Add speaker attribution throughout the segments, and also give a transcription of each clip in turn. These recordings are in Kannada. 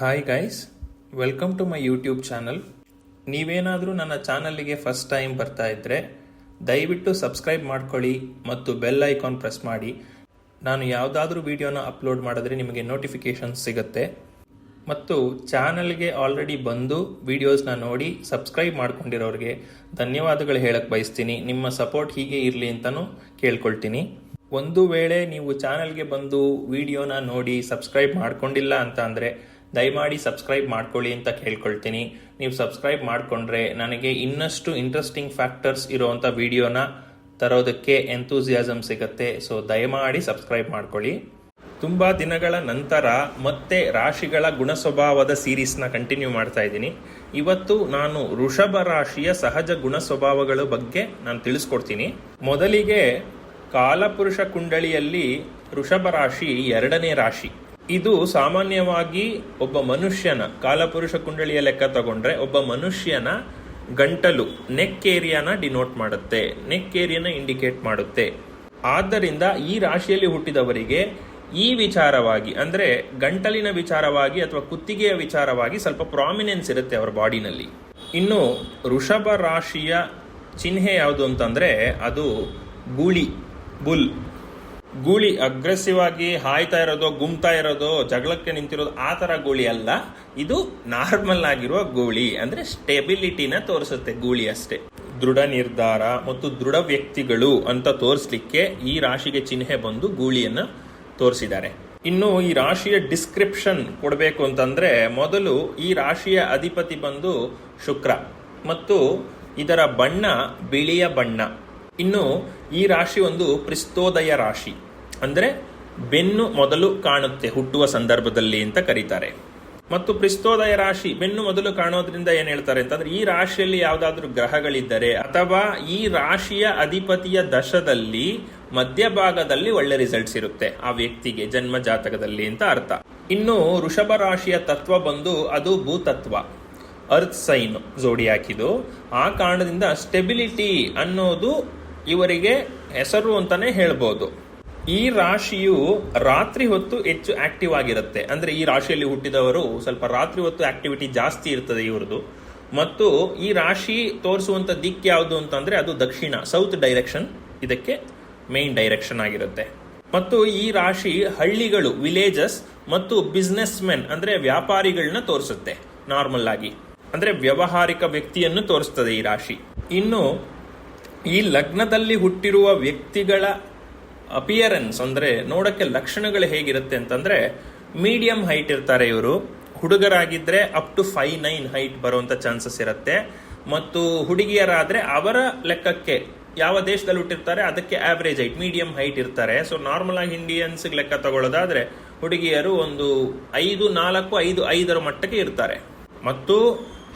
Speaker 1: Hi guys welcome to my YouTube channel ನೀವೇನಾದರೂ ನನ್ನ ಚಾನಲ್ಗೆ ಫಸ್ಟ್ ಟೈಮ್ ಬರ್ತಾ ಇದ್ದರೆ ದಯವಿಟ್ಟು ಸಬ್ಸ್ಕ್ರೈಬ್ ಮಾಡ್ಕೊಳ್ಳಿ ಮತ್ತು ಬೆಲ್ ಐಕಾನ್ ಪ್ರೆಸ್ ಮಾಡಿ. ನಾನು ಯಾವುದಾದ್ರೂ ವಿಡಿಯೋನ ಅಪ್ಲೋಡ್ ಮಾಡಿದ್ರೆ ನಿಮಗೆ ನೋಟಿಫಿಕೇಶನ್ ಸಿಗುತ್ತೆ. ಮತ್ತು ಚಾನಲ್ಗೆ ಆಲ್ರೆಡಿ ಬಂದು ವಿಡಿಯೋಸ್ನ ನೋಡಿ ಸಬ್ಸ್ಕ್ರೈಬ್ ಮಾಡ್ಕೊಂಡಿರೋರಿಗೆ ಧನ್ಯವಾದಗಳು ಹೇಳಕ್ಕೆ ಬಯಸ್ತೀನಿ. ನಿಮ್ಮ ಸಪೋರ್ಟ್ ಹೀಗೆ ಇರಲಿ ಅಂತಲೂ ಕೇಳ್ಕೊಳ್ತೀನಿ. ಒಂದು ವೇಳೆ ನೀವು ಚಾನಲ್ಗೆ ಬಂದು ವಿಡಿಯೋನ ನೋಡಿ ಸಬ್ಸ್ಕ್ರೈಬ್ ಮಾಡ್ಕೊಂಡಿಲ್ಲ ಅಂತ ಅಂದರೆ ದಯಮಾಡಿ ಸಬ್ಸ್ಕ್ರೈಬ್ ಮಾಡ್ಕೊಳ್ಳಿ ಅಂತ ಕೇಳ್ಕೊಳ್ತೀನಿ. ನೀವು ಸಬ್ಸ್ಕ್ರೈಬ್ ಮಾಡಿಕೊಂಡ್ರೆ ನನಗೆ ಇನ್ನಷ್ಟು ಇಂಟ್ರೆಸ್ಟಿಂಗ್ ಫ್ಯಾಕ್ಟರ್ಸ್ ಇರುವಂಥ ವಿಡಿಯೋನ ತರೋದಕ್ಕೆ ಎಂಥೂಸಿಯಾಸಮ್ ಸಿಗುತ್ತೆ. ಸೊ ದಯಮಾಡಿ ಸಬ್ಸ್ಕ್ರೈಬ್ ಮಾಡ್ಕೊಳ್ಳಿ. ತುಂಬ ದಿನಗಳ ನಂತರ ಮತ್ತೆ ರಾಶಿಗಳ ಗುಣ ಸ್ವಭಾವದ ಸೀರೀಸ್ನ ಕಂಟಿನ್ಯೂ ಮಾಡ್ತಾ ಇದ್ದೀನಿ. ಇವತ್ತು ನಾನು ಋಷಭ ರಾಶಿಯ ಸಹಜ ಗುಣ ಸ್ವಭಾವಗಳ ಬಗ್ಗೆ ನಾನು ತಿಳಿಸ್ಕೊಡ್ತೀನಿ. ಮೊದಲಿಗೆ ಕಾಲಪುರುಷ ಕುಂಡಳಿಯಲ್ಲಿ ಋಷಭ ರಾಶಿ ಎರಡನೇ ರಾಶಿ. ಇದು ಸಾಮಾನ್ಯವಾಗಿ ಒಬ್ಬ ಮನುಷ್ಯನ, ಕಾಲಪುರುಷ ಕುಂಡಳಿಯ ಲೆಕ್ಕ ತಗೊಂಡ್ರೆ ಒಬ್ಬ ಮನುಷ್ಯನ ಗಂಟಲು ನೆಕ್ ಏರಿಯಾನ ಡಿನೋಟ್ ಮಾಡುತ್ತೆ ನೆಕ್ ಏರಿಯಾನ ಇಂಡಿಕೇಟ್ ಮಾಡುತ್ತೆ. ಆದ್ದರಿಂದ ಈ ರಾಶಿಯಲ್ಲಿ ಹುಟ್ಟಿದವರಿಗೆ ಈ ವಿಚಾರವಾಗಿ, ಅಂದ್ರೆ ಗಂಟಲಿನ ವಿಚಾರವಾಗಿ ಅಥವಾ ಕುತ್ತಿಗೆಯ ವಿಚಾರವಾಗಿ ಸ್ವಲ್ಪ ಪ್ರಾಮಿನೆನ್ಸ್ ಇರುತ್ತೆ ಅವರ ಬಾಡಿನಲ್ಲಿ. ಇನ್ನು ವೃಷಭ ರಾಶಿಯ ಚಿಹ್ನೆ ಯಾವುದು ಅಂತಂದ್ರೆ ಅದು ಗೂಳಿ, ಬುಲ್. ಗೂಳಿ ಅಗ್ರೆಸಿವ್ ಆಗಿ ಹಾಯ್ತಾ ಇರೋದು, ಗುಮ್ತಾ ಇರೋದು, ಜಗಳಕ್ಕೆ ನಿಂತಿರೋದು ಆ ತರ ಗೂಳಿ ಅಲ್ಲ. ಇದು ನಾರ್ಮಲ್ ಆಗಿರುವ ಗೂಳಿ. ಅಂದ್ರೆ ಸ್ಟೆಬಿಲಿಟಿನ ತೋರಿಸುತ್ತೆ ಗೂಳಿ ಅಷ್ಟೇ. ದೃಢ ನಿರ್ಧಾರ ಮತ್ತು ದೃಢ ವ್ಯಕ್ತಿಗಳು ಅಂತ ತೋರಿಸ್ಲಿಕ್ಕೆ ಈ ರಾಶಿಗೆ ಚಿಹ್ನೆ ಬಂದು ಗೂಳಿಯನ್ನು ತೋರಿಸಿದ್ದಾರೆ. ಇನ್ನು ಈ ರಾಶಿಯ ಡಿಸ್ಕ್ರಿಪ್ಷನ್ ಕೊಡಬೇಕು ಅಂತಂದ್ರೆ ಮೊದಲು ಈ ರಾಶಿಯ ಅಧಿಪತಿ ಬಂದು ಶುಕ್ರ ಮತ್ತು ಇದರ ಬಣ್ಣ ಬಿಳಿಯ ಬಣ್ಣ. ಇನ್ನು ಈ ರಾಶಿ ಒಂದು ಪ್ರಿಸ್ತೋದಯ ರಾಶಿ. ಅಂದ್ರೆ ಬೆನ್ನು ಮೊದಲು ಕಾಣುತ್ತೆ, ಹುಟ್ಟುವ ಸಂದರ್ಭದಲ್ಲಿ ಅಂತ ಕರೀತಾರೆ. ಮತ್ತು ಪ್ರಿಸ್ತೋದಯ ರಾಶಿ ಬೆನ್ನು ಮೊದಲು ಕಾಣೋದ್ರಿಂದ ಏನ್ ಹೇಳ್ತಾರೆ ಅಂತಂದ್ರೆ, ಈ ರಾಶಿಯಲ್ಲಿ ಯಾವ್ದಾದ್ರು ಗ್ರಹಗಳಿದ್ದರೆ ಅಥವಾ ಈ ರಾಶಿಯ ಅಧಿಪತಿಯ ದಶದಲ್ಲಿ ಮಧ್ಯಭಾಗದಲ್ಲಿ ಒಳ್ಳೆ ರಿಸಲ್ಟ್ಸ್ ಇರುತ್ತೆ, ಆ ವ್ಯಕ್ತಿಗೆ ಜನ್ಮ ಜಾತಕದಲ್ಲಿ ಅಂತ ಅರ್ಥ. ಇನ್ನು ವೃಷಭ ರಾಶಿಯ ತತ್ವ ಬಂದು ಅದು ಭೂತತ್ವ ಅರ್ತ್ ಸೈನ್ ಜೋಡಿ ಹಾಕಿದು ಆ ಕಾರಣದಿಂದ ಸ್ಟೆಬಿಲಿಟಿ ಅನ್ನೋದು ಇವರಿಗೆ ಹೆಸರು ಅಂತಾನೆ ಹೇಳ್ಬೋದು. ಈ ರಾಶಿಯು ರಾತ್ರಿ ಹೊತ್ತು ಹೆಚ್ಚು ಆಕ್ಟಿವ್ ಆಗಿರುತ್ತೆ. ಅಂದ್ರೆ ಈ ರಾಶಿಯಲ್ಲಿ ಹುಟ್ಟಿದವರು ಸ್ವಲ್ಪ ರಾತ್ರಿ ಹೊತ್ತು ಆಕ್ಟಿವಿಟಿ ಜಾಸ್ತಿ ಇರ್ತದೆ ಇವ್ರದ್ದು. ಮತ್ತು ಈ ರಾಶಿ ತೋರಿಸುವಂತ ದಿಕ್ ಯಾವುದು ಅಂತಂದ್ರೆ ಅದು ದಕ್ಷಿಣ ಸೌತ್ ಡೈರೆಕ್ಷನ್ ಇದಕ್ಕೆ ಮೇನ್ ಡೈರೆಕ್ಷನ್ ಆಗಿರುತ್ತೆ. ಮತ್ತು ಈ ರಾಶಿ ಹಳ್ಳಿಗಳು ವಿಲೇಜಸ್ ಮತ್ತು ಬಿಸ್ನೆಸ್ ಮೆನ್ ಅಂದ್ರೆ ವ್ಯಾಪಾರಿಗಳನ್ನ ತೋರಿಸುತ್ತೆ ನಾರ್ಮಲ್ ಆಗಿ. ಅಂದ್ರೆ ವ್ಯವಹಾರಿಕ ವ್ಯಕ್ತಿಯನ್ನು ತೋರಿಸ್ತದೆ ಈ ರಾಶಿ. ಇನ್ನು ಈ ಲಗ್ನದಲ್ಲಿ ಹುಟ್ಟಿರುವ ವ್ಯಕ್ತಿಗಳ ಅಪಿಯರೆನ್ಸ್ ಅಂದ್ರೆ ನೋಡಕ್ಕೆ ಲಕ್ಷಣಗಳು ಹೇಗಿರುತ್ತೆ ಅಂತಂದ್ರೆ ಮೀಡಿಯಂ ಹೈಟ್ ಇರ್ತಾರೆ ಇವರು. ಹುಡುಗರಾಗಿದ್ದರೆ up to five nine height ಬರುವಂಥ ಚಾನ್ಸಸ್ ಇರುತ್ತೆ. ಮತ್ತು ಹುಡುಗಿಯರಾದರೆ ಅವರ ಲೆಕ್ಕಕ್ಕೆ ಯಾವ ದೇಶದಲ್ಲಿ ಹುಟ್ಟಿರ್ತಾರೆ ಅದಕ್ಕೆ ಆವ್ರೇಜ್ ಹೈಟ್ ಮೀಡಿಯಂ ಹೈಟ್ ಇರ್ತಾರೆ. ಸೊ ನಾರ್ಮಲ್ ಆಗಿ ಇಂಡಿಯನ್ಸ್ ಲೆಕ್ಕ ತಗೊಳ್ಳೋದಾದ್ರೆ ಹುಡುಗಿಯರು ಒಂದು ಐದು ನಾಲ್ಕು, ಐದು ಐದರ ಮಟ್ಟಕ್ಕೆ ಇರ್ತಾರೆ. ಮತ್ತು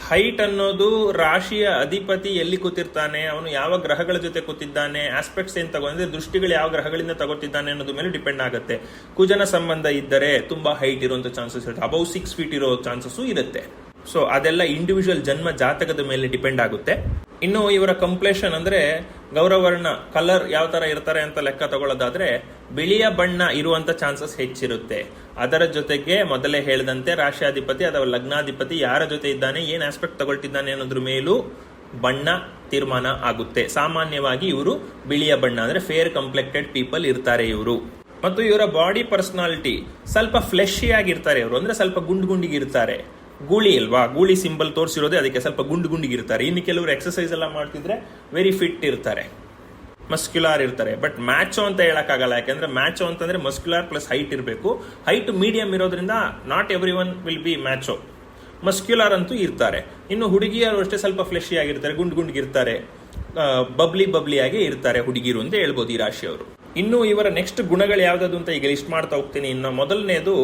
Speaker 1: ಹೈಟ್ ಅನ್ನೋದು ರಾಶಿಯ ಅಧಿಪತಿ ಎಲ್ಲಿ ಕೂತಿರ್ತಾನೆ, ಅವನು ಯಾವ ಗ್ರಹಗಳ ಜೊತೆ ಕೂತಿದ್ದಾನೆ ಆಸ್ಪೆಕ್ಟ್ಸ್ ಏನ್ ತಗೊಂಡ್ರೆ ದೃಷ್ಟಿಗಳು ಯಾವ ಗ್ರಹಗಳಿಂದ ತಗೋತಿದ್ದಾನೆ ಅನ್ನೋದ್ರ ಮೇಲೆ ಡಿಪೆಂಡ್ ಆಗುತ್ತೆ. ಕುಜನ ಸಂಬಂಧ ಇದ್ದರೆ ತುಂಬಾ ಹೈಟ್ ಇರುವಂತ ಚಾನ್ಸಸ್ ಇರುತ್ತೆ. ಅಬೌವ್ ಸಿಕ್ಸ್ ಫೀಟ್ ಇರೋ ಚಾನ್ಸಸ್ ಇರುತ್ತೆ. ಸೊ ಅದೆಲ್ಲ ಇಂಡಿವಿಜುವಲ್ ಜನ್ಮ ಜಾತಕದ ಮೇಲೆ ಡಿಪೆಂಡ್ ಆಗುತ್ತೆ. ಇನ್ನು ಇವರ ಕಂಪ್ಲೇಷನ್ ಅಂದ್ರೆ ಗೌರವರ್ಣ ಕಲರ್ ಯಾವ ತರ ಇರ್ತಾರೆ ಅಂತ ಲೆಕ್ಕ ತಗೊಳ್ಳೋದಾದ್ರೆ ಬಿಳಿಯ ಬಣ್ಣ ಇರುವಂತ ಚಾನ್ಸಸ್ ಹೆಚ್ಚಿರುತ್ತೆ. ಅದರ ಜೊತೆಗೆ ಮೊದಲೇ ಹೇಳಿದಂತೆ ರಾಶಿಯಾಧಿಪತಿ ಅಥವಾ ಲಗ್ನಾಧಿಪತಿ ಯಾರ ಜೊತೆ ಇದ್ದಾನೆ, ಏನ್ ಆಸ್ಪೆಕ್ಟ್ ತಗೊಳ್ತಿದ್ದಾನೆ ಅನ್ನೋದ್ರ ಮೇಲೂ ಬಣ್ಣ ತೀರ್ಮಾನ ಆಗುತ್ತೆ. ಸಾಮಾನ್ಯವಾಗಿ ಇವರು ಬಿಳಿಯ ಬಣ್ಣ, ಅಂದ್ರೆ ಫೇರ್ ಕಂಪ್ಲೆಕ್ಟೆಡ್ ಪೀಪಲ್ ಇರ್ತಾರೆ ಇವರು. ಮತ್ತು ಇವರ ಬಾಡಿ ಪರ್ಸನಾಲಿಟಿ ಸ್ವಲ್ಪ ಫ್ಲೆಶಿ ಆಗಿರ್ತಾರೆ ಇವರು, ಅಂದ್ರೆ ಸ್ವಲ್ಪ ಗುಂಡು ಗುಂಡಿಗಿರ್ತಾರೆ ಗೂಳಿ ಅಲ್ವಾ? ಗೂಳಿ ಸಿಂಬಲ್ ತೋರಿಸಿರೋದೇ ಅದಕ್ಕೆ ಸ್ವಲ್ಪ ಗುಂಡು ಗುಂಡಿಗಿರ್ತಾರೆ. ಇನ್ನು ಕೆಲವರು ಎಕ್ಸಸೈಸ್ ಎಲ್ಲ ಮಾಡ್ತಿದ್ರೆ ವೆರಿ ಫಿಟ್ ಇರ್ತಾರೆ. ಮಸ್ಕ್ಯುಲಾರ್ ಇರ್ತಾರೆ. ಬಟ್ ಮ್ಯಾಚೋ ಅಂತ ಹೇಳೋಕ್ಕಾಗಲ್ಲ. ಯಾಕಂದ್ರೆ ಮ್ಯಾಚೋ ಅಂತಂದ್ರೆ ಮಸ್ಕ್ಯುಲಾರ್ ಪ್ಲಸ್ ಹೈಟ್ ಇರಬೇಕು. ಹೈಟ್ ಮೀಡಿಯಂ ಇರೋದ್ರಿಂದ not every one will be macho muscular ಅಂತೂ ಇರ್ತಾರೆ. ಇನ್ನು ಹುಡುಗಿಯರು ಅಷ್ಟೇ ಸ್ವಲ್ಪ ಫ್ಲೆಶಿ ಆಗಿರ್ತಾರೆ, ಗುಂಡು ಗುಂಡಿಗಿರ್ತಾರೆ. ಬಬ್ಲಿ ಬಬ್ಲಿ ಆಗಿ ಇರ್ತಾರೆ ಹುಡುಗಿರು ಅಂತ ಹೇಳ್ಬೋದು ಈ ರಾಶಿಯವರು. ಇನ್ನು ಇವರ ನೆಕ್ಸ್ಟ್ ಗುಣಗಳು ಯಾವ್ದು ಅಂತ ಈಗ ಲಿಸ್ಟ್ ಮಾಡ್ತಾ ಹೋಗ್ತೀನಿ. ಇನ್ನು ಮೊದಲನೇದು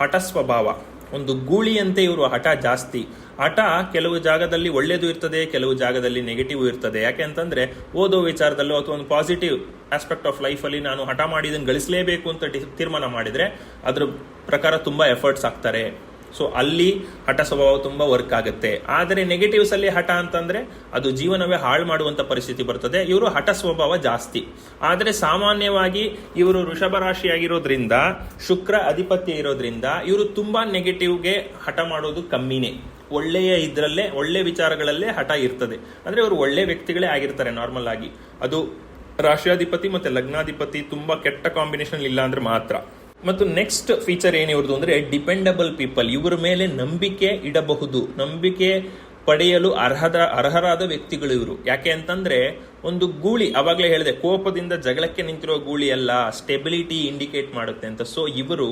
Speaker 1: ಹಠ ಸ್ವಭಾವ ಒಂದು ಗೂಳಿಯಂತೆ ಇವರು ಹಠ ಜಾಸ್ತಿ. ಹಠ ಕೆಲವು ಜಾಗದಲ್ಲಿ ಒಳ್ಳೇದು ಇರ್ತದೆ, ಕೆಲವು ಜಾಗದಲ್ಲಿ ನೆಗೆಟಿವ್ ಇರ್ತದೆ. ಯಾಕೆ ಅಂತಂದ್ರೆ, ಓದೋ ವಿಚಾರದಲ್ಲೋ ಅಥವಾ ಒಂದು ಪಾಸಿಟಿವ್ ಆಸ್ಪೆಕ್ಟ್ ಆಫ್ ಲೈಫ್ ಅಲ್ಲಿ ನಾನು ಹಠ ಮಾಡಿ ಇದನ್ನು ಗಳಿಸಲೇಬೇಕು ಅಂತ ತೀರ್ಮಾನ ಮಾಡಿದ್ರೆ, ಅದ್ರ ಪ್ರಕಾರ ತುಂಬಾ ಎಫರ್ಟ್ಸ್ ಆಗ್ತಾರೆ. ಸೊ ಅಲ್ಲಿ ಹಠ ಸ್ವಭಾವ ತುಂಬಾ ವರ್ಕ್ ಆಗುತ್ತೆ. ಆದರೆ ನೆಗೆಟಿವ್ಸ್ ಅಲ್ಲಿ ಹಠ ಅಂತಂದ್ರೆ ಅದು ಜೀವನವೇ ಹಾಳು ಮಾಡುವಂತ ಪರಿಸ್ಥಿತಿ ಬರ್ತದೆ. ಇವರು ಹಠ ಸ್ವಭಾವ ಜಾಸ್ತಿ. ಆದರೆ ಸಾಮಾನ್ಯವಾಗಿ ಇವರು ವೃಷಭ ರಾಶಿಯಾಗಿರೋದ್ರಿಂದ, ಶುಕ್ರ ಅಧಿಪತ್ಯ ಇರೋದ್ರಿಂದ ಇವರು ತುಂಬಾ ನೆಗೆಟಿವ್ಗೆ ಹಠ ಮಾಡೋದು ಕಮ್ಮಿನೇ. ಒಳ್ಳೆಯ ಇದ್ರಲ್ಲೇ, ಒಳ್ಳೆ ವಿಚಾರಗಳಲ್ಲೇ ಹಠ ಇರ್ತದೆ. ಅಂದ್ರೆ ಇವರು ಒಳ್ಳೆ ವ್ಯಕ್ತಿಗಳೇ ಆಗಿರ್ತಾರೆ ನಾರ್ಮಲ್ ಆಗಿ. ಅದು ರಾಷ್ಟ್ರಾಧಿಪತಿ ಮತ್ತೆ ಲಗ್ನಾಧಿಪತಿ ತುಂಬಾ ಕೆಟ್ಟ ಕಾಂಬಿನೇಷನ್ ಇಲ್ಲ ಅಂದ್ರೆ ಮಾತ್ರ. ಮತ್ತು ನೆಕ್ಸ್ಟ್ ಫೀಚರ್ ಏನು ಇವ್ರದ್ದು ಅಂದ್ರೆ ಡಿಪೆಂಡಬಲ್ ಪೀಪಲ್ ಇವರ ಮೇಲೆ ನಂಬಿಕೆ ಇಡಬಹುದು. ನಂಬಿಕೆ ಪಡೆಯಲು ಅರ್ಹದ ಅರ್ಹರಾದ ವ್ಯಕ್ತಿಗಳು ಇವರು. ಯಾಕೆ ಅಂತಂದ್ರೆ ಒಂದು ಗೂಳಿ, ಅವಾಗಲೇ ಹೇಳಿದೆ, ಕೋಪದಿಂದ ಜಗಳಕ್ಕೆ ನಿಂತಿರೋ ಗೂಳಿ ಅಲ್ಲ ಸ್ಟೆಬಿಲಿಟಿ ಇಂಡಿಕೇಟ್ ಮಾಡುತ್ತೆ ಅಂತ. ಸೊ ಇವರು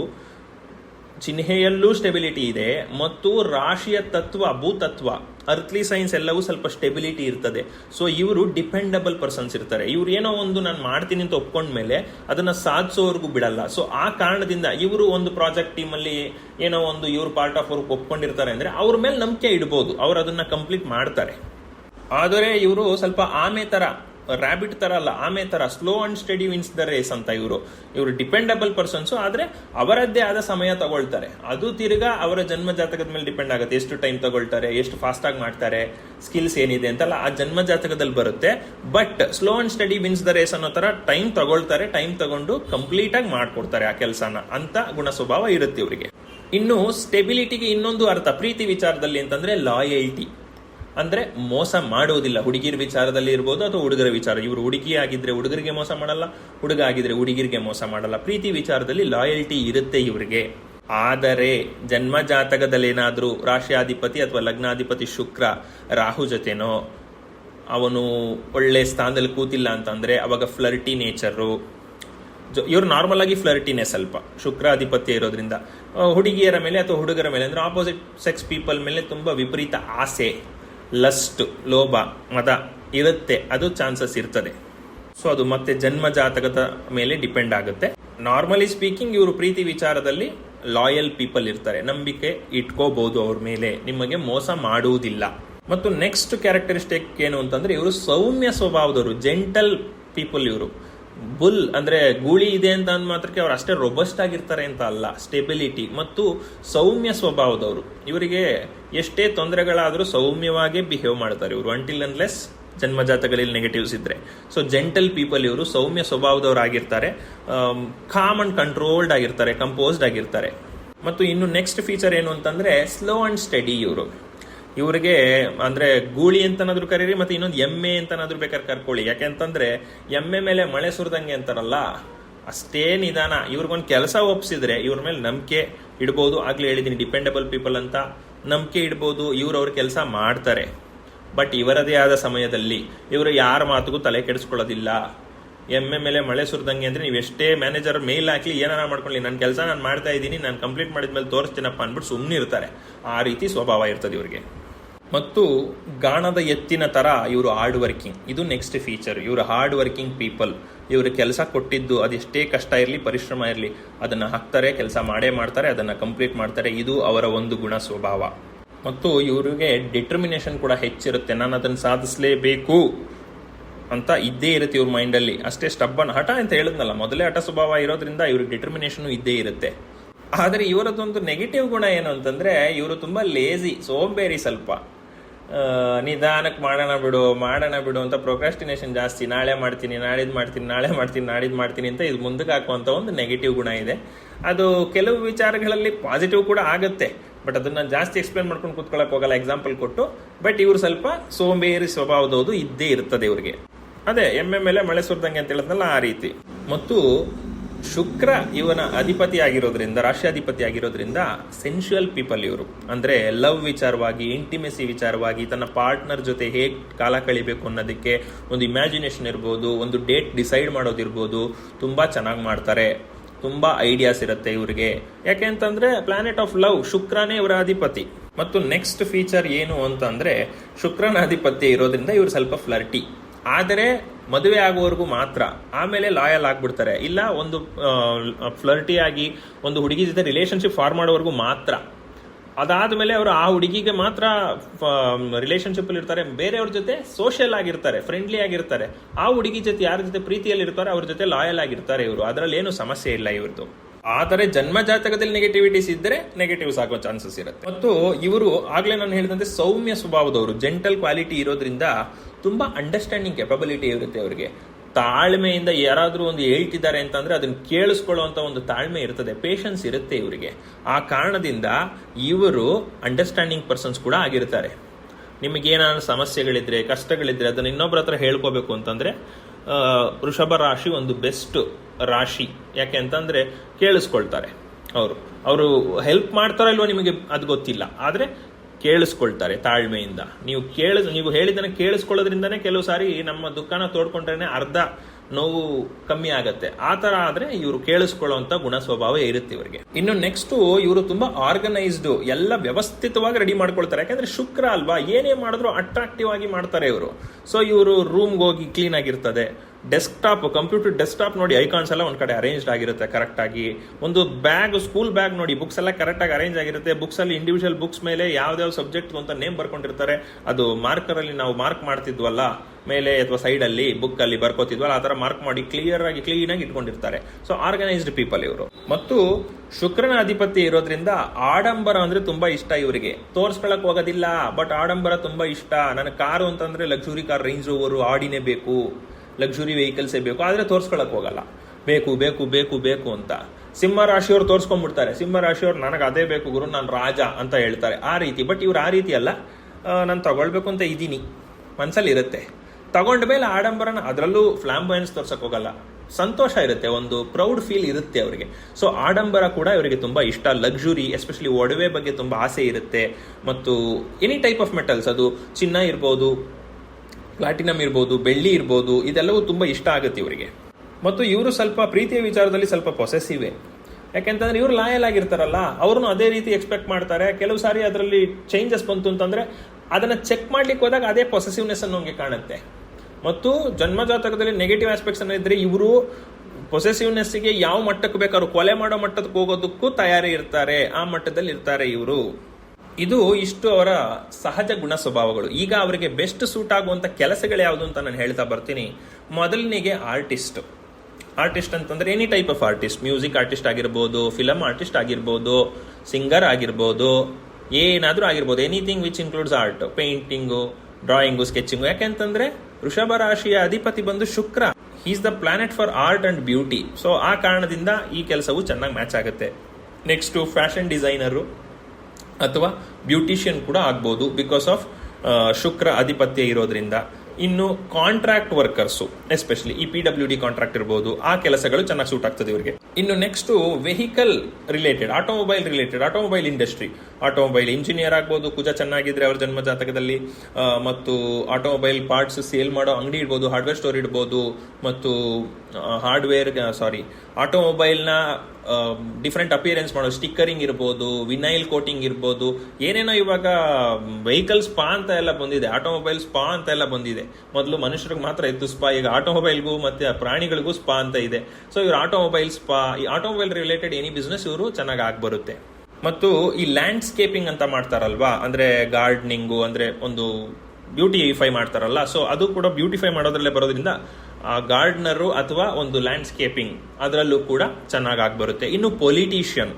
Speaker 1: ಚಿಹ್ನೆಯಲ್ಲೂ ಸ್ಟೆಬಿಲಿಟಿ ಇದೆ, ಮತ್ತು ರಾಶಿಯ ತತ್ವ, ಭೂತತ್ವ ಅರ್ಥ್ಲಿ ಸೈನ್ಸ್ ಎಲ್ಲವೂ ಸ್ವಲ್ಪ ಸ್ಟೆಬಿಲಿಟಿ ಇರ್ತದೆ. ಸೊ ಇವರು ಡಿಪೆಂಡಬಲ್ ಪರ್ಸನ್ಸ್ ಇರ್ತಾರೆ. ಇವ್ರು ಏನೋ ಒಂದು ನಾನು ಮಾಡ್ತೀನಿ ಅಂತ ಒಪ್ಕೊಂಡ್ಮೇಲೆ ಅದನ್ನ ಸಾಧಿಸೋವರೆಗೂ ಬಿಡಲ್ಲ. ಸೊ ಆ ಕಾರಣದಿಂದ ಇವರು ಒಂದು ಪ್ರಾಜೆಕ್ಟ್ ಟೀಮ್ ಅಲ್ಲಿ ಏನೋ ಒಂದು ಇವ್ರು ಪಾರ್ಟ್ ಆಫ್ ವರ್ಕ್ ಒಪ್ಕೊಂಡಿರ್ತಾರೆ ಅಂದ್ರೆ ಅವ್ರ ಮೇಲೆ ನಂಬಿಕೆ ಇಡ್ಬೋದು. ಅವ್ರು ಅದನ್ನ ಕಂಪ್ಲೀಟ್ ಮಾಡ್ತಾರೆ. ಆದರೆ ಇವರು ಸ್ವಲ್ಪ ಆಮೆ ತರ ರ್ಯಾಬಿಟ್ ತರ ಅಲ್ಲ, ಆಮೆ ತರ slow and steady wins the race ಅಂತ ಇವರು. ಇವರು ಡಿಪೆಂಡಬಲ್ ಪರ್ಸನ್ಸ್ ಆದ್ರೆ ಅವರದ್ದೇ ಆದ ಸಮಯ ತಗೊಳ್ತಾರೆ. ಅದು ತಿರ್ಗಾ ಅವರ ಜನ್ಮ ಜಾತಕದ ಮೇಲೆ ಡಿಪೆಂಡ್ ಆಗುತ್ತೆ. ಎಷ್ಟು ಟೈಮ್ ತಗೊಳ್ತಾರೆ, ಎಷ್ಟು ಫಾಸ್ಟ್ ಆಗಿ ಮಾಡ್ತಾರೆ ಸ್ಕಿಲ್ಸ್ ಏನಿದೆ ಅಂತಲ್ಲ, ಆ ಜನ್ಮ ಜಾತಕದಲ್ಲಿ ಬರುತ್ತೆ. But slow and steady wins the race ಅನ್ನೋ ಥರ ಟೈಮ್ ತಗೊಳ್ತಾರೆ ಟೈಮ್ ತಗೊಂಡು ಕಂಪ್ಲೀಟ್ ಆಗಿ ಮಾಡ್ಕೊಡ್ತಾರೆ ಆ ಕೆಲಸನ ಅಂತ ಗುಣ ಸ್ವಭಾವ ಇರುತ್ತೆ ಇವರಿಗೆ. ಇನ್ನು ಸ್ಟೆಬಿಲಿಟಿಗೆ ಇನ್ನೊಂದು ಅರ್ಥ, ಪ್ರೀತಿ ವಿಚಾರದಲ್ಲಿ ಅಂತಂದ್ರೆ ಲಾಯಲ್ಟಿ ಅಂದ್ರೆ ಮೋಸ ಮಾಡುವುದಿಲ್ಲ. ಹುಡುಗಿರ ವಿಚಾರದಲ್ಲಿ ಇರ್ಬೋದು ಅಥವಾ ಹುಡುಗರ ವಿಚಾರ. ಇವರು ಹುಡುಗಿ ಆಗಿದ್ರೆ ಹುಡುಗರಿಗೆ ಮೋಸ ಮಾಡಲ್ಲ ಹುಡುಗ ಆಗಿದ್ರೆ ಹುಡುಗಿರಿಗೆ ಮೋಸ ಮಾಡಲ್ಲ. ಪ್ರೀತಿ ವಿಚಾರದಲ್ಲಿ ಲಾಯಲ್ಟಿ ಇರುತ್ತೆ ಇವರಿಗೆ. ಆದರೆ ಜನ್ಮ ಜಾತಕದಲ್ಲಿ ಏನಾದ್ರೂ ರಾಶಿಯಾಧಿಪತಿ ಅಥವಾ ಲಗ್ನಾಧಿಪತಿ ಶುಕ್ರ ರಾಹು ಜೊತೆನೋ, ಅವನು ಒಳ್ಳೆ ಸ್ಥಾನದಲ್ಲಿ ಕೂತಿಲ್ಲ ಅಂತಂದ್ರೆ ಅವಾಗ ಫ್ಲರ್ಟಿ ನೇಚರು ಇವ್ರು ನಾರ್ಮಲ್ ಆಗಿ ಫ್ಲರ್ಟಿನೇ ಸ್ವಲ್ಪ. ಶುಕ್ರ ಅಧಿಪತ್ಯ ಇರೋದ್ರಿಂದ ಹುಡುಗಿಯರ ಮೇಲೆ ಅಥವಾ ಹುಡುಗರ ಮೇಲೆ, ಅಂದ್ರೆ ಆಪೋಸಿಟ್ ಸೆಕ್ಸ್ ಪೀಪಲ್ ಮೇಲೆ ತುಂಬಾ ವಿಪರೀತ ಆಸೆ. ಲಸ್ಟ್, ಲೋಭ, ಮದ ಇರುತ್ತೆ. ಅದು ಚಾನ್ಸಸ್ ಇರ್ತದೆ. ಸೊ ಅದು ಮತ್ತೆ ಜನ್ಮ ಜಾತಕದ ಮೇಲೆ ಡಿಪೆಂಡ್ ಆಗುತ್ತೆ. ನಾರ್ಮಲಿ ಸ್ಪೀಕಿಂಗ್ ಇವರು ಪ್ರೀತಿ ವಿಚಾರದಲ್ಲಿ ಲಾಯಲ್ ಪೀಪಲ್ ಇರ್ತಾರೆ. ನಂಬಿಕೆ ಇಟ್ಕೋಬಹುದು ಅವ್ರ ಮೇಲೆ. ನಿಮಗೆ ಮೋಸ ಮಾಡುವುದಿಲ್ಲ. ಮತ್ತು ನೆಕ್ಸ್ಟ್ ಕ್ಯಾರೆಕ್ಟರಿಸ್ಟಿಕ್ ಏನು ಅಂತಂದ್ರೆ, ಇವರು ಸೌಮ್ಯ ಸ್ವಭಾವದವರು ಜೆಂಟಲ್ ಪೀಪಲ್ ಇವರು. ಬುಲ್ ಅಂದ್ರೆ ಗೂಳಿ ಇದೆ ಅಂತ ಅಂದ ಮಾತ್ರಕ್ಕೆ ಅವ್ರು ಅಷ್ಟೇ ರೊಬಸ್ಟ್ ಆಗಿರ್ತಾರೆ ಅಂತ ಅಲ್ಲ. ಸ್ಟೆಬಿಲಿಟಿ ಮತ್ತು ಸೌಮ್ಯ ಸ್ವಭಾವದವರು. ಇವರಿಗೆ ಎಷ್ಟೇ ತೊಂದರೆಗಳಾದರೂ ಸೌಮ್ಯವಾಗಿ ಬಿಹೇವ್ ಮಾಡ್ತಾರೆ ಇವರು. ಅಂಟಿಲ್ ಅನ್ಲೆಸ್ ಜನ್ಮಜಾತಗಳಲ್ಲಿ ನೆಗೆಟಿವ್ಸ್ ಇದ್ರೆ. ಸೊ ಜೆಂಟಲ್ ಪೀಪಲ್ ಇವರು ಸೌಮ್ಯ ಸ್ವಭಾವದವರಾಗಿರ್ತಾರೆ ಕಾಮ್ ಅಂಡ್ ಕಂಟ್ರೋಲ್ಡ್ ಆಗಿರ್ತಾರೆ ಕಂಪೋಸ್ಡ್ ಆಗಿರ್ತಾರೆ. ಮತ್ತು ಇನ್ನು ನೆಕ್ಸ್ಟ್ ಫೀಚರ್ ಏನು ಅಂತಂದ್ರೆ ಸ್ಲೋ ಅಂಡ್ ಸ್ಟಡಿ ಇವರು. ಇವರಿಗೆ ಅಂದ್ರೆ ಗೂಳಿ ಅಂತನಾದ್ರೂ ಕರೀರಿ, ಮತ್ತೆ ಇನ್ನೊಂದು ಎಮ್ಮೆ ಅಂತನಾದ್ರೂ ಬೇಕಾದ್ರೆ ಕರ್ಕೊಳ್ಳಿ. ಯಾಕೆಂತಂದ್ರೆ ಎಮ್ಮೆ ಮೇಲೆ ಮಳೆ ಸುರಿದಂಗೆ ಅಂತಾರಲ್ಲ, ಅಷ್ಟೇ ನಿಧಾನ. ಇವ್ರಿಗೊಂದು ಕೆಲಸ ಒಪ್ಸಿದ್ರೆ ಇವ್ರ ಮೇಲೆ ನಂಬಿಕೆ ಇಡ್ಬೋದು. ಆಗ್ಲೇ ಹೇಳಿದ್ದೀನಿ ಡಿಪೆಂಡಬಲ್ ಪೀಪಲ್ ಅಂತ. ನಂಬಿಕೆ ಇಡ್ಬೋದು, ಇವರು ಅವ್ರ ಕೆಲಸ ಮಾಡ್ತಾರೆ. ಬಟ್ ಇವರದೇ ಆದ ಸಮಯದಲ್ಲಿ ಇವರು ಯಾರ ಮಾತುಗೂ ತಲೆ ಕೆಡಿಸ್ಕೊಳ್ಳೋದಿಲ್ಲ. ಎಮ್ಮೆ ಮೇಲೆ ಮಳೆ ಸುರಿದಂಗೆ ಅಂದ್ರೆ ನೀವು ಎಷ್ಟೇ ಮ್ಯಾನೇಜರ್ ಮೇಲ್ ಹಾಕ್ಲಿ ಏನಾರ ಮಾಡ್ಕೊಳ್ಳಿ ನನ್ನ ಕೆಲಸ ನಾನು ಮಾಡ್ತಾ ಇದ್ದೀನಿ, ನಾನು ಕಂಪ್ಲೀಟ್ ಮಾಡಿದ್ಮೇಲೆ ತೋರಿಸ್ತೀನಪ್ಪ ಅಂದ್ಬಿಟ್ಟು ಸುಮ್ಮನೆ ಇರ್ತಾರೆ ಆ ರೀತಿ ಸ್ವಭಾವ ಇರ್ತದೆ ಇವರಿಗೆ. ಮತ್ತು ಗಾಣದ ಎತ್ತಿನ ತರ ಇವರು ಹಾರ್ಡ್ ವರ್ಕಿಂಗ್ ಇದು ನೆಕ್ಸ್ಟ್ ಫೀಚರ್ ಇವರು ಹಾರ್ಡ್ ವರ್ಕಿಂಗ್ ಪೀಪಲ್ ಇವರು ಕೆಲಸ ಕೊಟ್ಟಿದ್ದು ಅದೆಷ್ಟೇ ಕಷ್ಟ ಇರಲಿ, ಪರಿಶ್ರಮ ಇರಲಿ, ಅದನ್ನ ಹಾಕ್ತಾರೆ, ಕೆಲಸ ಮಾಡೇ ಮಾಡ್ತಾರೆ, ಅದನ್ನ ಕಂಪ್ಲೀಟ್ ಮಾಡ್ತಾರೆ. ಇದು ಅವರ ಒಂದು ಗುಣ ಸ್ವಭಾವ. ಮತ್ತು ಇವರಿಗೆ ಡಿಟರ್ಮಿನೇಷನ್ ಕೂಡ ಹೆಚ್ಚಿರುತ್ತೆ. ನಾನು ಅದನ್ನು ಸಾಧಿಸಲೇಬೇಕು ಅಂತ ಇದ್ದೇ ಇರುತ್ತೆ ಇವ್ರ ಮೈಂಡಲ್ಲಿ ಅಷ್ಟೇ ಸ್ಟಬ್ಬನ್ ಹಠ ಅಂತ ಹೇಳಿದ್ನಲ್ಲ, ಮೊದಲೇ ಹಠ ಸ್ವಭಾವ ಇರೋದ್ರಿಂದ ಇವ್ರಿಗೆ ಡಿಟರ್ಮಿನೇಷನ್ ಇದ್ದೇ ಇರುತ್ತೆ. ಆದರೆ ಇವರದೊಂದು ನೆಗೆಟಿವ್ ಗುಣ ಏನು ಅಂತಂದ್ರೆ ಇವರು ತುಂಬಾ ಲೇಜಿ ಸೋಂಬೇರಿ ಸ್ವಲ್ಪ. ನಿಧಾನಕ್ಕೆ ಮಾಡೋಣ ಬಿಡು ಮಾಡೋಣ ಬಿಡು ಅಂತ ಪ್ರೊಕ್ರಾಸ್ಟಿನೇಷನ್ ಜಾಸ್ತಿ. ನಾಳೆ ಮಾಡ್ತೀನಿ ನಾಳಿದ್ ಮಾಡ್ತೀನಿ, ನಾಳೆ ಮಾಡ್ತೀನಿ ನಾಳಿದ್ ಮಾಡ್ತೀನಿ ಅಂತ ಇದು ಮುಂದಕ್ಕೆ ಹಾಕುವಂಥ ಒಂದು ನೆಗೆಟಿವ್ ಗುಣ ಇದೆ. ಅದು ಕೆಲವು ವಿಚಾರಗಳಲ್ಲಿ ಪಾಸಿಟಿವ್ ಕೂಡ ಆಗುತ್ತೆ. ಬಟ್ ಅದನ್ನ ಜಾಸ್ತಿ ಎಕ್ಸ್ಪ್ಲೇನ್ ಮಾಡ್ಕೊಂಡು ಕೂತ್ಕೊಳ್ಳೋಕೆ ಹೋಗಲ್ಲ ಎಕ್ಸಾಂಪಲ್ ಕೊಟ್ಟು. ಬಟ್ ಇವರು ಸ್ವಲ್ಪ ಸೋಂಬೇರಿ ಸ್ವಭಾವದೋದು ಇದ್ದೇ ಇರ್ತದೆ ಇವರಿಗೆ. ಅದೇ ಎಮ್ಮೆ ಮೇಲೆ ಮಳೆ ಸುರಿದಂಗೆ ಅಂತ ಹೇಳಿದ್ನಲ್ಲ ಆ ರೀತಿ. ಮತ್ತು ಶುಕ್ರ ಇವನ ಅಧಿಪತಿ ಆಗಿರೋದ್ರಿಂದ ರಾಷ್ಟ್ರಾಧಿಪತಿ ಆಗಿರೋದ್ರಿಂದ ಸೆನ್ಶುಯಲ್ ಪೀಪಲ್ ಇವರು. ಅಂದ್ರೆ ಲವ್ ವಿಚಾರವಾಗಿ ಇಂಟಿಮೆಸಿ ವಿಚಾರವಾಗಿ, ತನ್ನ ಪಾರ್ಟ್ನರ್ ಜೊತೆ ಹೇಗ್ ಕಾಲ ಕಳಿಬೇಕು ಅನ್ನೋದಕ್ಕೆ ಒಂದು ಇಮ್ಯಾಜಿನೇಷನ್ ಇರ್ಬೋದು, ಒಂದು ಡೇಟ್ ಡಿಸೈಡ್ ಮಾಡೋದಿರ್ಬೋದು, ತುಂಬಾ ಚೆನ್ನಾಗಿ ಮಾಡ್ತಾರೆ. ತುಂಬಾ ಐಡಿಯಾಸ್ ಇರುತ್ತೆ ಇವರಿಗೆ. ಯಾಕೆ ಅಂತಂದ್ರೆ ಪ್ಲಾನೆಟ್ ಆಫ್ ಲವ್ ಶುಕ್ರನೇ ಇವರ ಅಧಿಪತಿ. ಮತ್ತು ನೆಕ್ಸ್ಟ್ ಫೀಚರ್ ಏನು ಅಂತಂದ್ರೆ ಶುಕ್ರನ ಅಧಿಪತ್ಯ ಇರೋದ್ರಿಂದ ಇವರು ಸ್ವಲ್ಪ ಫ್ಲರ್ಟಿ ಆದರೆ ಮದುವೆ ಆಗುವವರೆಗೂ ಮಾತ್ರ ಆಮೇಲೆ ಲಾಯಲ್ ಆಗ್ಬಿಡ್ತಾರೆ. ಇಲ್ಲ, ಒಂದು ಫ್ಲರ್ಟಿ ಆಗಿ ಒಂದು ಹುಡುಗಿ ಜೊತೆ ರಿಲೇಶನ್ಶಿಪ್ ಫಾರ್ಮ್ ಮಾಡೋವರೆಗೂ ಮಾತ್ರ. ಅದಾದ ಮೇಲೆ ಅವರು ಆ ಹುಡುಗಿಗೆ ಮಾತ್ರ ರಿಲೇಶನ್ಶಿಪ್ ಅಲ್ಲಿ ಇರ್ತಾರೆ. ಬೇರೆಯವ್ರ ಜೊತೆ ಸೋಷಿಯಲ್ ಆಗಿರ್ತಾರೆ ಫ್ರೆಂಡ್ಲಿ ಆಗಿರ್ತಾರೆ. ಆ ಹುಡುಗಿ ಜೊತೆ ಯಾರ ಜೊತೆ ಪ್ರೀತಿಯಲ್ಲಿ ಇರ್ತಾರೆ ಅವ್ರ ಜೊತೆ ಲಾಯಲ್ ಆಗಿರ್ತಾರೆ ಇವರು. ಅದರಲ್ಲಿ ಏನು ಸಮಸ್ಯೆ ಇಲ್ಲ ಇವ್ರದ್ದು ಆದರೆ ಜನ್ಮ ಜಾತಕದಲ್ಲಿ ನೆಗೆಟಿವಿಟೀಸ್ ಇದ್ದರೆ ನೆಗೆಟಿವ್ಸ್ ಆಗೋ ಚಾನ್ಸಸ್ ಇರುತ್ತೆ. ಮತ್ತು ಇವರು ಆಗ್ಲೇ ನಾನು ಹೇಳಿದಂತೆ ಸೌಮ್ಯ ಸ್ವಭಾವದವರು ಜೆಂಟಲ್ ಕ್ವಾಲಿಟಿ ಇರೋದ್ರಿಂದ ತುಂಬಾ ಅಂಡರ್ಸ್ಟ್ಯಾಂಡಿಂಗ್ ಕೆಪಬಿಲಿಟಿ ಇರುತ್ತೆ ಅವರಿಗೆ. ತಾಳ್ಮೆಯಿಂದ ಯಾರಾದರೂ ಒಂದು ಹೇಳ್ತಿದ್ದಾರೆ ಅಂತಂದರೆ ಅದನ್ನ ಕೇಳಿಸ್ಕೊಳ್ಳುವಂತ ಒಂದು ತಾಳ್ಮೆ ಇರ್ತದೆ ಪೇಷನ್ಸ್ ಇರುತ್ತೆ ಇವರಿಗೆ. ಆ ಕಾರಣದಿಂದ ಇವರು ಅಂಡರ್ಸ್ಟ್ಯಾಂಡಿಂಗ್ ಪರ್ಸನ್ಸ್ ಕೂಡ ಆಗಿರ್ತಾರೆ. ನಿಮಗೇನಾದ್ರು ಸಮಸ್ಯೆಗಳಿದ್ರೆ, ಕಷ್ಟಗಳಿದ್ರೆ ಅದನ್ನ ಇನ್ನೊಬ್ಬರ ಹತ್ರ ಹೇಳ್ಕೋಬೇಕು ಅಂತಂದ್ರೆ ವೃಷಭ ರಾಶಿ ಒಂದು ಬೆಸ್ಟ್ ರಾಶಿ. ಯಾಕೆ ಅಂತಂದ್ರೆ ಕೇಳಿಸ್ಕೊಳ್ತಾರೆ ಅವರು. ಅವರು ಹೆಲ್ಪ್ ಮಾಡ್ತಾರೋ ಇಲ್ವೋ ನಿಮಗೆ ಅದು ಗೊತ್ತಿಲ್ಲ. ಆದ್ರೆ ಕೇಳಿಸ್ಕೊಳ್ತಾರೆ ತಾಳ್ಮೆಯಿಂದ. ನೀವು ಕೇಳ ನೀವು ಹೇಳಿದ್ದನ್ನು ಕೇಳಿಸ್ಕೊಳ್ಳೋದ್ರಿಂದನೇ ಕೆಲವು ಸಾರಿ ನಮ್ಮ ದುಃಖನ ತೋಡ್ಕೊಂಡ್ರೇನೆ ಅರ್ಧ ನೋವು ಕಮ್ಮಿ ಆಗತ್ತೆ. ಆ ಥರ ಆದ್ರೆ ಇವರು ಕೇಳಿಸ್ಕೊಳ್ಳುವಂತ ಗುಣ ಸ್ವಭಾವ ಇರುತ್ತೆ ಇವರಿಗೆ. ಇನ್ನು ನೆಕ್ಸ್ಟ್ ಇವರು ತುಂಬಾ ಆರ್ಗನೈಸ್ಡ್ ಎಲ್ಲ ವ್ಯವಸ್ಥಿತವಾಗಿ ರೆಡಿ ಮಾಡ್ಕೊಳ್ತಾರೆ. ಯಾಕಂದ್ರೆ ಶುಕ್ರ ಅಲ್ವಾ, ಏನೇ ಮಾಡಿದ್ರು ಅಟ್ರಾಕ್ಟಿವ್ ಆಗಿ ಮಾಡ್ತಾರೆ ಇವರು. ಸೊ ಇವರು ರೂಮ್ಗೆ ಹೋಗಿ ಕ್ಲೀನ್ ಆಗಿರ್ತದೆ. ಡೆಸ್ಕ್ಟಾಪ್ ಕಂಪ್ಯೂಟರ್ ಡೆಸ್ಕ್ಟಾಪ್ ನೋಡಿ ಐಕಾನ್ಸ್ ಎಲ್ಲ ಒಂದ್ ಕಡೆ ಅರೇಂಜ್ಡ್ ಆಗಿರುತ್ತೆ ಕರೆಕ್ಟಾಗಿ ಒಂದು ಬ್ಯಾಗ್ ಸ್ಕೂಲ್ ಬ್ಯಾಗ್ ನೋಡಿ ಬುಕ್ಸ್ ಎಲ್ಲ ಕರೆಕ್ಟಾಗಿ ಅರೇಂಜ್ ಆಗಿರುತ್ತೆ. ಬುಕ್ಸ್ ಅಲ್ಲಿ ಇಂಡಿವಿಜುವಲ್ ಬುಕ್ಸ್ ಮೇಲೆ ಯಾವ್ದಾವ್ ಸಬ್ಜೆಕ್ಟ್ ಅಂತ ನೇಮ್ ಬರ್ಕೊಂಡಿರ್ತಾರೆ. ಅದು ಮಾರ್ಕರ್ ಅಲ್ಲಿ ನಾವು ಮಾರ್ಕ್ ಮಾಡ್ತಿದ್ವಲ್ಲ, ಮೇಲೆ ಅಥವಾ ಸೈಡ್ ಅಲ್ಲಿ ಬುಕ್ ಅಲ್ಲಿ ಬರ್ಕೋತಿದ್ವಲ್ಲ, ಆ ತರ ಮಾರ್ಕ್ ಮಾಡಿ ಕ್ಲಿಯರ್ ಆಗಿ ಕ್ಲೀನ್ ಆಗಿ ಇಟ್ಕೊಂಡಿರ್ತಾರೆ. ಸೊ ಆರ್ಗನೈಸ್ಡ್ ಪೀಪಲ್ ಇವರು. ಮತ್ತು ಶುಕ್ರನ ಅಧಿಪತಿ ಇರೋದ್ರಿಂದ ಆಡಂಬರ ಅಂದ್ರೆ ತುಂಬಾ ಇಷ್ಟ ಇವರಿಗೆ. ತೋರ್ಸ್ಕೊಳಕ್ ಹೋಗೋದಿಲ್ಲ ಬಟ್ ಆಡಂಬರ ತುಂಬಾ ಇಷ್ಟ. ನನ್ನ ಕಾರು ಅಂತಂದ್ರೆ ಲಕ್ಸುರಿ ಕಾರ್ ರೇಂಜ್ ಓವರು ಆಡಿನೇ ಬೇಕು. ಲಕ್ಸುರಿ ವೆಹಿಕಲ್ಸೇ ಬೇಕು. ಆದರೆ ತೋರಿಸ್ಕೊಳಕ್ಕೆ ಹೋಗಲ್ಲ. ಬೇಕು ಬೇಕು ಬೇಕು ಬೇಕು ಅಂತ. ಸಿಂಹ ರಾಶಿಯವರು ತೋರಿಸ್ಕೊಂಡ್ಬಿಡ್ತಾರೆ. ಸಿಂಹ ರಾಶಿಯವ್ರು ನನಗೆ ಅದೇ ಬೇಕು ಗುರು, ನಾನು ರಾಜ ಅಂತ ಹೇಳ್ತಾರೆ. ಆ ರೀತಿ. ಬಟ್ ಇವ್ರು ಆ ರೀತಿ ಅಲ್ಲ. ನಾನು ತಗೊಳ್ಬೇಕು ಅಂತ ಇದ್ದೀನಿ. ಮನಸ್ಸಲ್ಲಿ ಇರುತ್ತೆ. ತಗೊಂಡ ಮೇಲೆ ಆಡಂಬರನ ಅದರಲ್ಲೂ ಫ್ಲಾಂಬಯನ್ಸ್ ತೋರ್ಸಕ್ಕೆ ಹೋಗಲ್ಲ. ಸಂತೋಷ ಇರುತ್ತೆ. ಒಂದು ಪ್ರೌಡ್ ಫೀಲ್ ಇರುತ್ತೆ ಅವರಿಗೆ. ಸೊ ಆಡಂಬರ ಕೂಡ ಇವರಿಗೆ ತುಂಬಾ ಇಷ್ಟ. ಲಕ್ಸುರಿ ಎಸ್ಪೆಷಲಿ ಒಡವೆ ಬಗ್ಗೆ ತುಂಬಾ ಆಸೆ ಇರುತ್ತೆ. ಮತ್ತು ಎನಿ ಟೈಪ್ ಆಫ್ ಮೆಟಲ್ಸ್ ಅದು ಚಿನ್ನ ಇರ್ಬೋದು ಪ್ಲಾಟಿನಮ್ ಇರ್ಬೋದು, ಬೆಳ್ಳಿ ಇರ್ಬೋದು, ಇದೆಲ್ಲವೂ ತುಂಬ ಇಷ್ಟ ಆಗುತ್ತೆ ಇವರಿಗೆ. ಮತ್ತು ಇವರು ಸ್ವಲ್ಪ ಪ್ರೀತಿಯ ವಿಚಾರದಲ್ಲಿ ಸ್ವಲ್ಪ ಪೊಸೆಸಿವೆ ಯಾಕೆಂತಂದ್ರೆ ಇವರು ಲಾಯಲ್ ಆಗಿರ್ತಾರಲ್ಲ, ಅವ್ರನ್ನು ಅದೇ ರೀತಿ ಎಕ್ಸ್ಪೆಕ್ಟ್ ಮಾಡ್ತಾರೆ. ಕೆಲವು ಸಾರಿ ಅದರಲ್ಲಿ ಚೇಂಜಸ್ ಬಂತು ಅಂತಂದ್ರೆ ಅದನ್ನ ಚೆಕ್ ಮಾಡ್ಲಿಕ್ಕೆ ಹೋದಾಗ ಅದೇ ಪೊಸೆಸಿವ್ನೆಸ್ ಅನ್ನೋಂಗೆ ಕಾಣುತ್ತೆ. ಮತ್ತು ಜನ್ಮ ಜಾತಕದಲ್ಲಿ ನೆಗೆಟಿವ್ ಆಸ್ಪೆಕ್ಟ್ಸ್ ಅನ್ನ ಇದ್ರೆ ಇವರು ಪೊಸೆಸಿವ್ನೆಸ್ಸಿಗೆ ಯಾವ ಮಟ್ಟಕ್ಕೆ ಬೇಕಾದ್ರೂ ಕೊಲೆ ಮಾಡೋ ಮಟ್ಟಕ್ಕೆ ಹೋಗೋದಕ್ಕೂ ತಯಾರಿ ಇರ್ತಾರೆ. ಆ ಮಟ್ಟದಲ್ಲಿ ಇರ್ತಾರೆ ಇವರು. ಇದು ಇಷ್ಟು ಅವರ ಸಹಜ ಗುಣ ಸ್ವಭಾವಗಳು. ಈಗ ಅವರಿಗೆ ಬೆಸ್ಟ್ ಸೂಟ್ ಆಗುವಂಥ ಕೆಲಸಗಳು ಯಾವುದು ಅಂತ ನಾನು ಹೇಳ್ತಾ ಬರ್ತೀನಿ. ಮೊದಲನಿಗೆ ಆರ್ಟಿಸ್ಟ್ ಆರ್ಟಿಸ್ಟ್ ಅಂತಂದ್ರೆ any type of artist music artist ಆಗಿರ್ಬೋದು ಫಿಲಮ್ ಆರ್ಟಿಸ್ಟ್ ಆಗಿರ್ಬೋದು ಸಿಂಗರ್ ಆಗಿರ್ಬೋದು, ಏನಾದ್ರೂ ಆಗಿರ್ಬೋದು. Anything which includes art painting drawing sketching ಯಾಕೆಂತಂದ್ರೆ ವೃಷಭ ರಾಶಿಯ ಅಧಿಪತಿ ಬಂದು Shukra. Is the planet for art and beauty so ಆ ಕಾರಣದಿಂದ ಈ ಕೆಲಸವು ಚೆನ್ನಾಗಿ ಮ್ಯಾಚ್ ಆಗುತ್ತೆ. ನೆಕ್ಸ್ಟ್ ಫ್ಯಾಷನ್ ಡಿಸೈನರು ಅಥವಾ ಬ್ಯೂಟಿಷಿಯನ್ ಕೂಡ ಆಗ್ಬೋದು ಬಿಕಾಸ್ ಆಫ್ ಶುಕ್ರ ಆಧಿಪತ್ಯ ಇರೋದ್ರಿಂದ. ಇನ್ನು ಕಾಂಟ್ರಾಕ್ಟ್ ವರ್ಕರ್ಸು, ಎಸ್ಪೆಷಲಿ ಈ ಪಿ ಡಬ್ಲ್ಯೂ ಡಿ ಕಾಂಟ್ರಾಕ್ಟ್ ಇರ್ಬೋದು, ಆ ಕೆಲಸಗಳು ಚೆನ್ನಾಗಿ ಸೂಟ್ ಆಗ್ತದೆ ಇವರಿಗೆ. ಇನ್ನು next vehicle related, automobile related, automobile industry. Automobile engineer ಆಗ್ಬೋದು, ಕುಜ ಚೆನ್ನಾಗಿದ್ರೆ ಅವ್ರ ಜನ್ಮ ಜಾತಕದಲ್ಲಿ ಮತ್ತು ಆಟೋಮೊಬೈಲ್ ಪಾರ್ಟ್ಸ್ ಸೇಲ್ ಮಾಡೋ ಅಂಗಡಿ ಇಡ್ಬೋದು ಹಾರ್ಡ್ವೇರ್ ಸ್ಟೋರ್ ಇಡ್ಬೋದು ಮತ್ತು ಹಾರ್ಡ್ವೇರ್ ಸಾರಿ, ಆಟೋಮೊಬೈಲ್ನ ಡಿಫ್ರೆಂಟ್ ಅಪಿಯರೆನ್ಸ್ ಮಾಡೋ ಸ್ಟಿಕ್ಕರಿಂಗ್ ಇರ್ಬೋದು ವಿನೈಲ್ ಕೋಟಿಂಗ್ ಇರ್ಬೋದು, ಏನೇನೋ ಇವಾಗ ವೆಹಿಕಲ್ ಸ್ಪಾ ಅಂತ ಎಲ್ಲ ಬಂದಿದೆ ಆಟೋಮೊಬೈಲ್ ಸ್ಪಾ ಅಂತ ಎಲ್ಲ ಬಂದಿದೆ. ಮೊದಲು ಮನುಷ್ಯರಿಗೆ ಮಾತ್ರ ಇತ್ತು ಸ್ಪಾ ಈಗ ಆಟೋಮೊಬೈಲ್ಗೂ ಮತ್ತೆ ಪ್ರಾಣಿಗಳಿಗೂ ಸ್ಪಾ ಅಂತ ಇದೆ. ಸೊ ಇವರು ಆಟೋಮೊಬೈಲ್ ಸ್ಪಾ ಈ ಆಟೋಮೊಬೈಲ್ ರಿಲೇಟೆಡ್ ಎನಿ ಬಿಸ್ನೆಸ್ ಇವರು ಚೆನ್ನಾಗಿ ಆಗ್ಬರುತ್ತೆ. ಮತ್ತು ಈ ಲ್ಯಾಂಡ್ಸ್ಕೇಪಿಂಗ್ ಅಂತ ಮಾಡ್ತಾರಲ್ವಾ, ಅಂದ್ರೆ ಗಾರ್ಡನಿಂಗು ಅಂದ್ರೆ ಒಂದು ಬ್ಯೂಟಿಫೈ ಮಾಡ್ತಾರಲ್ಲ ಸೊ ಅದು ಕೂಡ ಬ್ಯೂಟಿಫೈ ಮಾಡೋದ್ರಲ್ಲೇ ಬರೋದ್ರಿಂದ ಗಾರ್ಡನರು ಅಥವಾ ಒಂದು ಲ್ಯಾಂಡ್ಸ್ಕೇಪಿಂಗ್ ಅದರಲ್ಲೂ ಕೂಡ ಚೆನ್ನಾಗಿ ಆಗ್ಬರುತ್ತೆ ಇನ್ನು ಪೊಲಿಟಿಷಿಯನ್,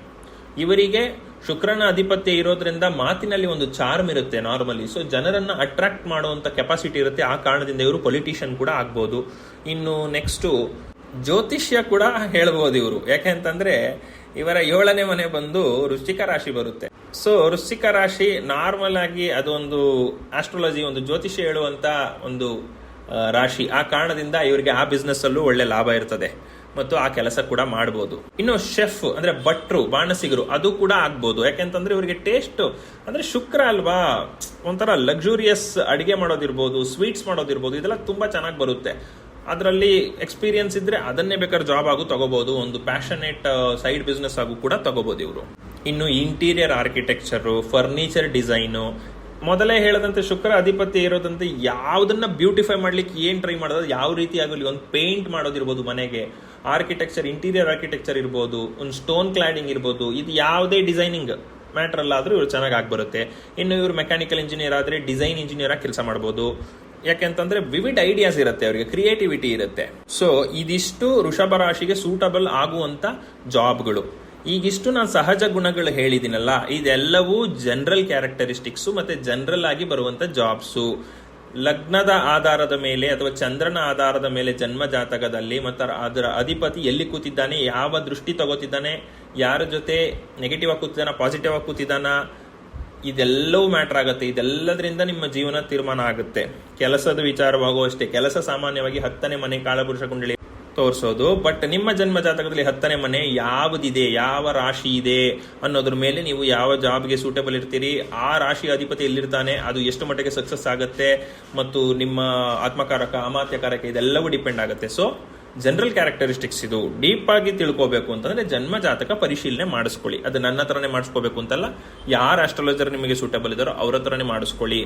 Speaker 1: ಇವರಿಗೆ ಶುಕ್ರನ ಅಧಿಪತ್ಯ ಇರೋದ್ರಿಂದ ಮಾತಿನಲ್ಲಿ ಒಂದು ಚಾರ್ಮ್ ಇರುತ್ತೆ ನಾರ್ಮಲಿ. ಸೊ ಜನರನ್ನು ಅಟ್ರಾಕ್ಟ್ ಮಾಡುವಂತ ಕೆಪಾಸಿಟಿ ಇರುತ್ತೆ. ಆ ಕಾರಣದಿಂದ ಇವರು ಪೊಲಿಟಿಷಿಯನ್ ಕೂಡ ಆಗ್ಬೋದು. ಇನ್ನು ನೆಕ್ಸ್ಟ್ ಜ್ಯೋತಿಷ್ಯ ಕೂಡ ಹೇಳ್ಬೋದು ಇವರು. ಯಾಕೆ ಅಂತಂದ್ರೆ, ಇವರ ಏಳನೇ ಮನೆ ಬಂದು ವೃಶ್ಚಿಕ ರಾಶಿ ಬರುತ್ತೆ. ಸೊ ವೃಶ್ಚಿಕ ರಾಶಿ ನಾರ್ಮಲ್ ಆಗಿ ಅದೊಂದು ಆಸ್ಟ್ರಾಲಜಿ ಒಂದು ಜ್ಯೋತಿಷ್ಯ ಹೇಳುವಂತ ಒಂದು ರಾಶಿ. ಆ ಕಾರಣದಿಂದ ಇವರಿಗೆ ಆ ಬಿಸ್ನೆಸ್ ಅಲ್ಲೂ ಒಳ್ಳೆ ಲಾಭ ಇರ್ತದೆ. ಮತ್ತು ಆ ಕೆಲಸ ಕೂಡ ಮಾಡಬಹುದು ಇನ್ನು ಶೆಫ್ ಅಂದ್ರೆ ಭಟ್ರು, ಬಾಣಸಿಗರು, ಅದು ಕೂಡ ಆಗ್ಬೋದು. ಯಾಕೆಂತಂದ್ರೆ ಇವರಿಗೆ ಟೇಸ್ಟ್ ಅಂದ್ರೆ ಶುಕ್ರ ಅಲ್ವಾ? ಒಂಥರ ಲಕ್ಸುರಿಯಸ್ ಅಡಿಗೆ ಮಾಡೋದಿರ್ಬೋದು ಸ್ವೀಟ್ಸ್ ಮಾಡೋದಿರ್ಬೋದು, ಇದೆಲ್ಲ ತುಂಬಾ ಚೆನ್ನಾಗಿ ಬರುತ್ತೆ. ಅದರಲ್ಲಿ ಎಕ್ಸ್ಪೀರಿಯನ್ಸ್ ಇದ್ರೆ ಅದನ್ನೇ ಬೇಕಾದ್ರೆ ಜಾಬ್ ಆಗು ತಗೋಬಹುದು ಒಂದು ಪ್ಯಾಷನೇಟ್ ಸೈಡ್ ಬಿಸ್ನೆಸ್ ಆಗು ಕೂಡ ತಗೋಬಹುದು ಇವರು. ಇನ್ನು ಇಂಟೀರಿಯರ್ ಆರ್ಕಿಟೆಕ್ಚರು ಫರ್ನಿಚರ್ ಡಿಸೈನು ಮೊದಲೇ ಹೇಳದಂತೆ ಶುಕ್ರ ಅಧಿಪತಿ ಇರೋದಂತೆ ಯಾವ್ದನ್ನ ಬ್ಯೂಟಿಫೈ ಮಾಡ್ಲಿಕ್ಕೆ ಏನ್ ಟ್ರೈ ಮಾಡೋದು, ಯಾವ ರೀತಿ ಆಗಲಿ ಒಂದು ಪೇಂಟ್ ಮಾಡೋದಿರ್ಬೋದು ಮನೆಗೆ. ಆರ್ಕಿಟೆಕ್ಚರ್ ಇಂಟೀರಿಯರ್ ಆರ್ಕಿಟೆಕ್ಚರ್ ಇರ್ಬೋದು, ಒಂದು ಸ್ಟೋನ್ ಕ್ಲಾಡಿಂಗ್ ಇರ್ಬೋದು, ಇದು ಯಾವುದೇ ಡಿಸೈನಿಂಗ್ ಮ್ಯಾಟರ್ ಆದ್ರೂ ಇವ್ರು ಚೆನ್ನಾಗಿ ಆಗ್ಬರುತ್ತೆ. ಇನ್ನು ಇವರು ಮೆಕ್ಯಾನಿಕಲ್ ಇಂಜಿನಿಯರ್ ಆದ್ರೆ ಡಿಸೈನ್ ಇಂಜಿನಿಯರ್ ಆಗಿ ಕೆಲಸ ಮಾಡ್ಬೋದು. ಯಾಕೆಂತಂದ್ರೆ ವಿವಿಡ್ ಐಡಿಯಾಸ್ ಇರುತ್ತೆ ಅವರಿಗೆ ಕ್ರಿಯೇಟಿವಿಟಿ ಇರುತ್ತೆ. ಸೊ ಇದಿಷ್ಟು ವೃಷಭ ರಾಶಿಗೆ ಸೂಟಬಲ್ ಆಗುವಂತ ಜಾಬ್ಗಳು ಈಗಿಷ್ಟು ನಾನು ಸಹಜ ಗುಣಗಳು ಹೇಳಿದಿನಲ್ಲ, ಇದೆಲ್ಲವೂ ಜನರಲ್ ಕ್ಯಾರೆಕ್ಟರಿಸ್ಟಿಕ್ಸು ಮತ್ತೆ ಜನರಲ್ ಆಗಿ ಬರುವಂತ ಜಾಬ್ಸು ಲಗ್ನದ ಆಧಾರದ ಮೇಲೆ ಅಥವಾ ಚಂದ್ರನ ಆಧಾರದ ಮೇಲೆ ಜನ್ಮ ಜಾತಕದಲ್ಲಿ ಮತ್ತು ಅದರ ಅಧಿಪತಿ ಎಲ್ಲಿ ಕೂತಿದ್ದಾನೆ, ಯಾವ ದೃಷ್ಟಿ ತಗೋತಿದ್ದಾನೆ, ಯಾರ ಜೊತೆ ನೆಗೆಟಿವ್ ಆಗಿ ಕೂತಿದ್ದಾನ ಪಾಸಿಟಿವ್ ಆಗಿ ಕೂತಿದ್ದಾನ, ಇದೆಲ್ಲವೂ ಮ್ಯಾಟರ್ ಆಗುತ್ತೆ. ಇದೆಲ್ಲದರಿಂದ ನಿಮ್ಮ ಜೀವನ ತೀರ್ಮಾನ ಆಗುತ್ತೆ. ಕೆಲಸದ ವಿಚಾರವಾಗುವಷ್ಟೇ. ಕೆಲಸ ಸಾಮಾನ್ಯವಾಗಿ ಹತ್ತನೇ ಮನೆ ಕಾಳಪುರುಷ ಕುಂಡಳಿ ತೋರಿಸೋದು ಬಟ್ ನಿಮ್ಮ ಜನ್ಮ ಜಾತಕದಲ್ಲಿ ಹತ್ತನೇ ಮನೆ ಯಾವುದಿದೆ, ಯಾವ ರಾಶಿ ಇದೆ ಅನ್ನೋದ್ರ ಮೇಲೆ ನೀವು ಯಾವ ಜಾಬ್ಗೆ ಸೂಟಬಲ್ ಇರ್ತೀರಿ, ಆ ರಾಶಿ ಅಧಿಪತಿ ಎಲ್ಲಿರ್ತಾನೆ, ಅದು ಎಷ್ಟು ಮಟ್ಟಿಗೆ ಸಕ್ಸಸ್ ಆಗುತ್ತೆ, ಮತ್ತು ನಿಮ್ಮ ಆತ್ಮಕಾರಕ, ಅಮಾತ್ಯಕಾರಕ ಇದೆಲ್ಲವೂ ಡಿಪೆಂಡ್ ಆಗುತ್ತೆ. ಸೊ ಜನರಲ್ ಕ್ಯಾರೆಕ್ಟರಿಸ್ಟಿಕ್ಸ್ ಇದು. ಡೀಪ್ ಆಗಿ ತಿಳ್ಕೋಬೇಕು ಅಂತಂದ್ರೆ ಜನ್ಮ ಜಾತಕ ಪರಿಶೀಲನೆ ಮಾಡಿಸ್ಕೊಳ್ಳಿ. ಅದು ನನ್ನ ಹತ್ರನೇ ಮಾಡಿಸ್ಕೋಬೇಕು ಅಂತಲ್ಲ, ಯಾರ ಆಸ್ಟ್ರಾಲಜರ್ ನಿಮಗೆ ಸೂಟಬಲ್ ಇದ್ದಾರೋ ಅವ್ರ ಹತ್ರನೇ ಮಾಡಿಸ್ಕೊಳ್ಳಿ.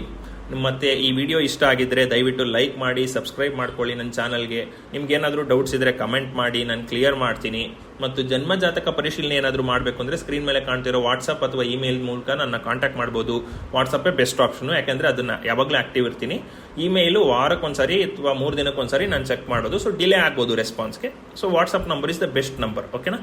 Speaker 1: ಮತ್ತೆ ಈ ವಿಡಿಯೋ ಇಷ್ಟ ಆಗಿದ್ರೆ ದಯವಿಟ್ಟು ಲೈಕ್ ಮಾಡಿ, ಸಬ್ಸ್ಕ್ರೈಬ್ ಮಾಡ್ಕೊಳ್ಳಿ ನನ್ನ ಚಾನಲ್ಗೆ. ನಿಮ್ಗೇನಾದರೂ ಡೌಟ್ಸ್ ಇದ್ರೆ ಕಮೆಂಟ್ ಮಾಡಿ, ನಾನು ಕ್ಲಿಯರ್ ಮಾಡ್ತೀನಿ. ಮತ್ತು ಜನ್ಮ ಜಾತಕ ಪರಿಶೀಲನೆ ಏನಾದರೂ ಮಾಡಬೇಕು ಅಂದರೆ ಸ್ಕ್ರೀನ್ ಮೇಲೆ ಕಾಣ್ತಿರೋ ವಾಟ್ಸಪ್ ಅಥವಾ ಇಮೇಲ್ ಮೂಲಕ ನನ್ನ ಕಾಂಟ್ಯಾಕ್ಟ್ ಮಾಡ್ಬೋದು. ವಾಟ್ಸಪ್ಪೇ ಬೆಸ್ಟ್ ಆಪ್ಷನು ಯಾಕೆಂದರೆ ಅದನ್ನು ಯಾವಾಗಲೂ ಆ್ಯಕ್ಟಿವ್ ಇರ್ತೀನಿ. ಇಮೇಲು ವಾರಕ್ಕೊಂದ್ಸರಿ ಅಥವಾ ಮೂರು ದಿನಕ್ಕೊಂದ್ಸರಿ ನಾನು ಚೆಕ್ ಮಾಡೋದು. ಸೊ ಡಿಲೇ ಆಗ್ಬೋದು ರೆಸ್ಪಾನ್ಸ್ಗೆ so WhatsApp number is the best number ಓಕೆನಾ